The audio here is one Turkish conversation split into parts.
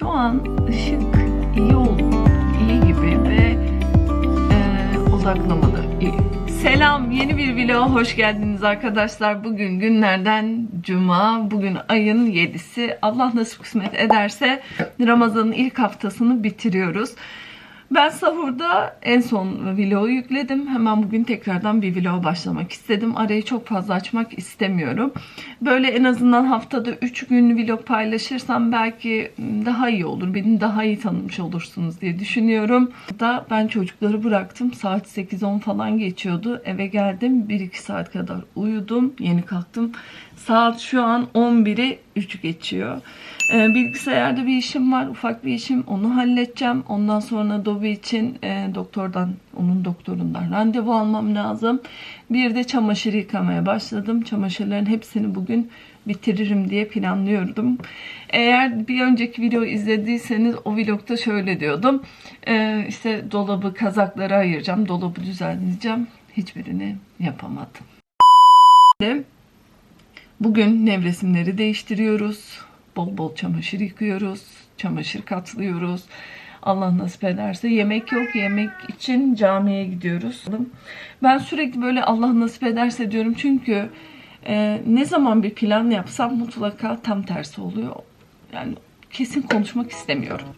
Şu an ışık iyi oldu, iyi gibi ve e, odaklamadı iyi. Selam, yeni bir vloga hoş geldiniz arkadaşlar. Bugün günlerden cuma, bugün ayın 7'si. Allah nasip kısmet ederse Ramazan'ın ilk haftasını bitiriyoruz. Ben sahurda en son vlogu yükledim. Hemen bugün tekrardan bir vlog başlamak istedim. Arayı çok fazla açmak istemiyorum. Böyle en azından haftada 3 gün vlog paylaşırsam belki daha iyi olur. Beni daha iyi tanımış olursunuz diye düşünüyorum. Da ben çocukları bıraktım. Saat 8-10 falan geçiyordu. Eve geldim. 1-2 saat kadar uyudum. Yeni kalktım. Saat şu an 11'i 3 geçiyor. Ee, bilgisayarda bir işim var, ufak bir işim. Onu halledeceğim. Ondan sonra Dobi için e, doktordan, onun doktorundan randevu almam lazım. Bir de çamaşır yıkamaya başladım. Çamaşırların hepsini bugün bitiririm diye planlıyordum. Eğer bir önceki video izlediyseniz o vlogda şöyle diyordum. Ee, işte dolabı, kazakları ayıracağım, dolabı düzenleyeceğim. Hiçbirini yapamadım. Bugün nevresimleri değiştiriyoruz. Bol bol çamaşır yıkıyoruz. Çamaşır katlıyoruz. Allah nasip ederse yemek yok. Yemek için camiye gidiyoruz. Ben sürekli böyle Allah nasip ederse diyorum çünkü e, ne zaman bir plan yapsam mutlaka tam tersi oluyor. Yani kesin konuşmak istemiyorum.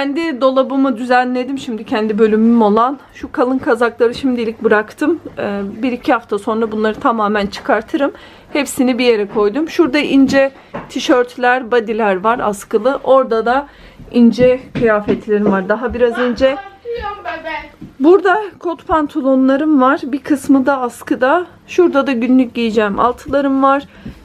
Kendi dolabımı düzenledim şimdi kendi bölümüm olan. Şu kalın kazakları şimdilik bıraktım. Ee, bir iki hafta sonra bunları tamamen çıkartırım. Hepsini bir yere koydum. Şurada ince tişörtler, bodyler var askılı. Orada da ince kıyafetlerim var. Daha biraz ince. Burada kot pantolonlarım var. Bir kısmı da askıda. Şurada da günlük giyeceğim altılarım var.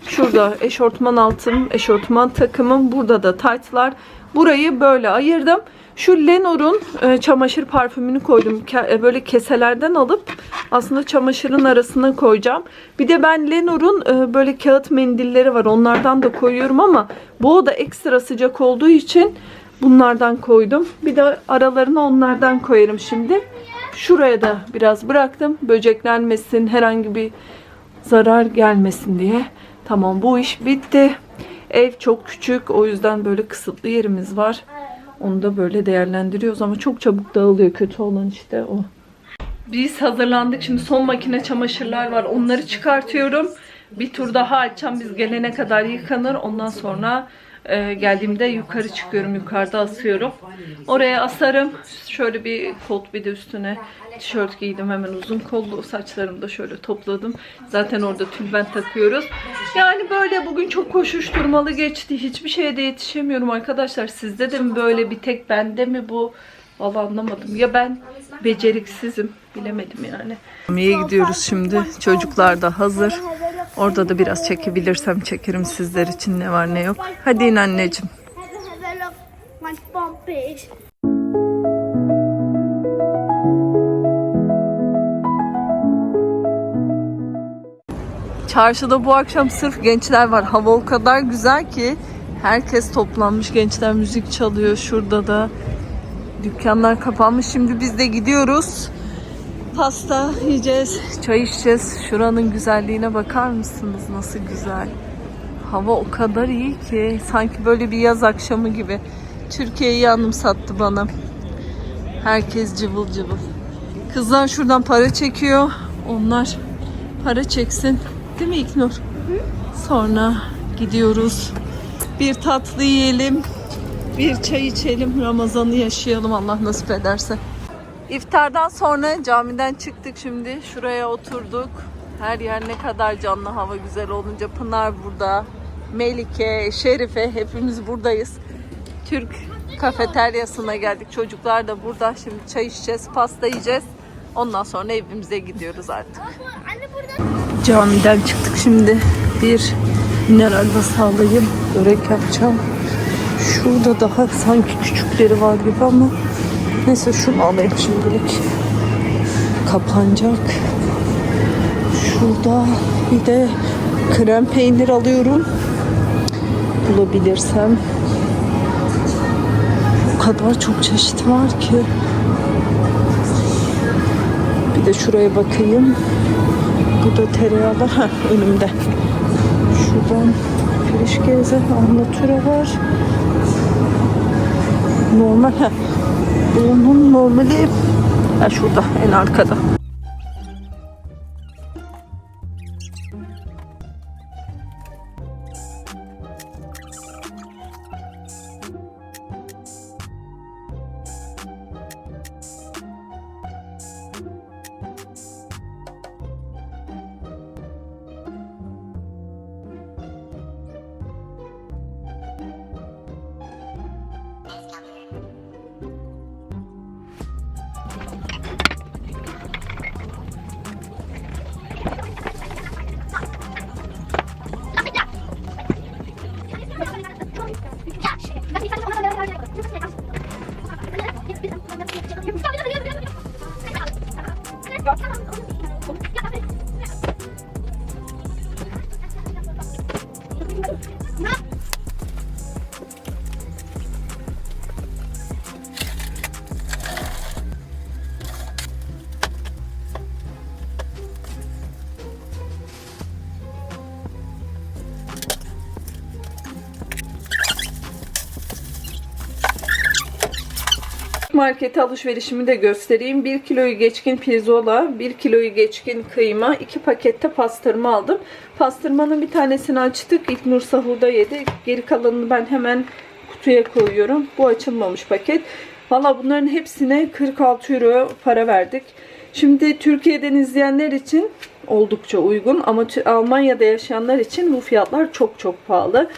Şurada eşortman altım, eşortman takımım. Burada da taytlar. Burayı böyle ayırdım. Şu Lenor'un e, çamaşır parfümünü koydum. Ke- e, böyle keselerden alıp aslında çamaşırın arasına koyacağım. Bir de ben Lenor'un e, böyle kağıt mendilleri var. Onlardan da koyuyorum ama bu oda ekstra sıcak olduğu için bunlardan koydum. Bir de aralarına onlardan koyarım şimdi. Şuraya da biraz bıraktım. Böceklenmesin, herhangi bir zarar gelmesin diye. Tamam bu iş bitti. Ev çok küçük. O yüzden böyle kısıtlı yerimiz var. Onu da böyle değerlendiriyoruz ama çok çabuk dağılıyor. Kötü olan işte o. Biz hazırlandık. Şimdi son makine çamaşırlar var. Onları çıkartıyorum. Bir tur daha açacağım. Biz gelene kadar yıkanır. Ondan sonra e, geldiğimde yukarı çıkıyorum. Yukarıda asıyorum. Oraya asarım. Şöyle bir kot bir de üstüne tişört giydim. Hemen uzun kollu. Saçlarımı da şöyle topladım. Zaten orada tülbent takıyoruz. Yani böyle bugün çok koşuşturmalı geçti. Hiçbir şeye de yetişemiyorum arkadaşlar. Sizde de mi böyle bir tek bende mi bu? Vallahi anlamadım. Ya ben beceriksizim. Bilemedim yani. Yemeğe gidiyoruz şimdi. Çocuklar da hazır. Orada da biraz çekebilirsem çekerim sizler için ne var ne yok. Hadi in anneciğim. Çarşıda bu akşam sırf gençler var. Hava o kadar güzel ki herkes toplanmış. Gençler müzik çalıyor şurada da. Dükkanlar kapanmış. Şimdi biz de gidiyoruz. Pasta yiyeceğiz, çay içeceğiz. Şuranın güzelliğine bakar mısınız? Nasıl güzel. Hava o kadar iyi ki sanki böyle bir yaz akşamı gibi. Türkiye'yi anımsattı bana. Herkes cıvıl cıvıl. Kızlar şuradan para çekiyor. Onlar para çeksin. Değil mi İknur? Sonra gidiyoruz. Bir tatlı yiyelim. Bir çay içelim. Ramazan'ı yaşayalım Allah nasip ederse. İftardan sonra camiden çıktık şimdi. Şuraya oturduk. Her yer ne kadar canlı hava güzel olunca. Pınar burada. Melike, Şerife hepimiz buradayız. Türk kafeteryasına geldik. Çocuklar da burada. Şimdi çay içeceğiz, pasta yiyeceğiz. Ondan sonra evimize gidiyoruz artık. Camiden çıktık şimdi. Bir mineral vasfı alayım. Börek yapacağım. Şurada daha sanki küçükleri var gibi ama neyse şunu alayım şimdilik. Kapanacak. Şurada bir de krem peynir alıyorum. Bulabilirsem. O kadar çok çeşit var ki. Bir de şuraya bakayım. Burada tereyağlar ha önümde. Şuradan Frişgeze, Annatura var. Normal. Bunun normali ha şurada en arkada. Markete alışverişimi de göstereyim. 1 kiloyu geçkin pirzola, 1 kiloyu geçkin kıyma, 2 pakette pastırma aldım. Pastırmanın bir tanesini açtık. İlknur sahurda yedi. Geri kalanını ben hemen kutuya koyuyorum. Bu açılmamış paket. Valla bunların hepsine 46 euro para verdik. Şimdi Türkiye'den izleyenler için oldukça uygun ama Almanya'da yaşayanlar için bu fiyatlar çok çok pahalı.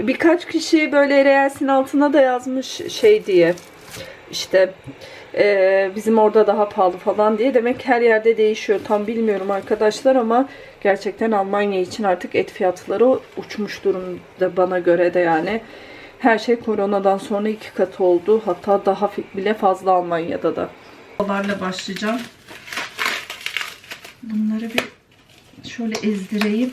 Birkaç kişi böyle Reels'in altına da yazmış şey diye işte eee, bizim orada daha pahalı falan diye. Demek her yerde değişiyor. Tam bilmiyorum arkadaşlar ama gerçekten Almanya için artık et fiyatları uçmuş durumda bana göre de yani. Her şey koronadan sonra iki katı oldu. Hatta daha bile fazla Almanya'da da. Dolarla başlayacağım. Bunları bir şöyle ezdireyim.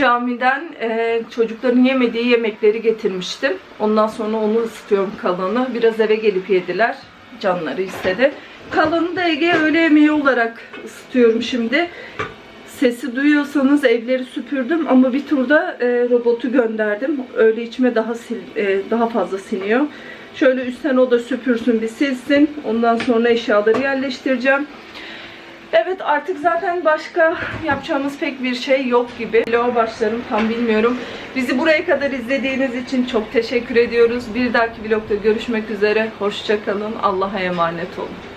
Camiden e, çocukların yemediği yemekleri getirmiştim. Ondan sonra onu ısıtıyorum kalanı. Biraz eve gelip yediler. Canları istedi. Kalanı da Ege öğle yemeği olarak ısıtıyorum şimdi. Sesi duyuyorsanız evleri süpürdüm ama bir turda e, robotu gönderdim. Öyle içime daha sil, e, daha fazla siniyor. Şöyle üstten o da süpürsün bir silsin. Ondan sonra eşyaları yerleştireceğim. Evet artık zaten başka yapacağımız pek bir şey yok gibi. Vloga başlarım tam bilmiyorum. Bizi buraya kadar izlediğiniz için çok teşekkür ediyoruz. Bir dahaki vlogda görüşmek üzere. Hoşçakalın. Allah'a emanet olun.